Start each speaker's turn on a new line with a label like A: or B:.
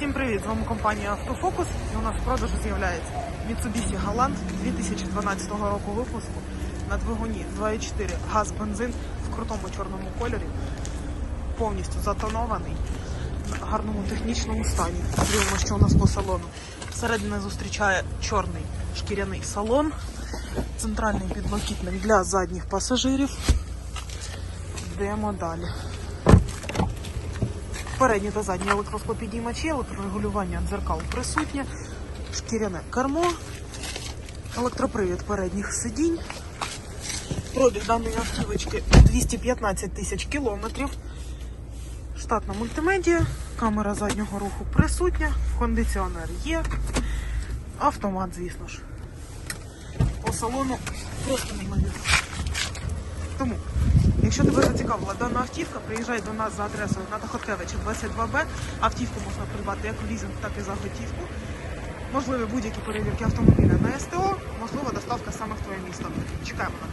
A: Всім привіт! З вами компанія Автофокус. І у нас в продажу з'являється Mitsubishi Galant 2012 року випуску на двигуні 2.4 газ бензин в крутому чорному кольорі, повністю затонований, в гарному технічному стані. Дивимося, що у нас по салону. Всередині зустрічає чорний шкіряний салон, центральний підлокітник для задніх пасажирів. Йдемо далі. Передні та задні електросклопідіймачі, електрорегулювання дзеркал присутнє, шкіряне кермо, електропривід передніх сидінь. Пробіг даної автівочки 215 тисяч кілометрів. Штатна мультимедія, камера заднього руху присутня, кондиціонер є, автомат, звісно ж. По салону просто неймовірно. Тому, якщо тебе зацікавила дана автівка, приїжджай до нас за адресою на Тахоткевича 22Б. Автівку можна придбати як в лізинг, так і за готівку. Можливі будь-які перевірки автомобіля на СТО, можливо, доставка саме в твоє місто. Чекаємо на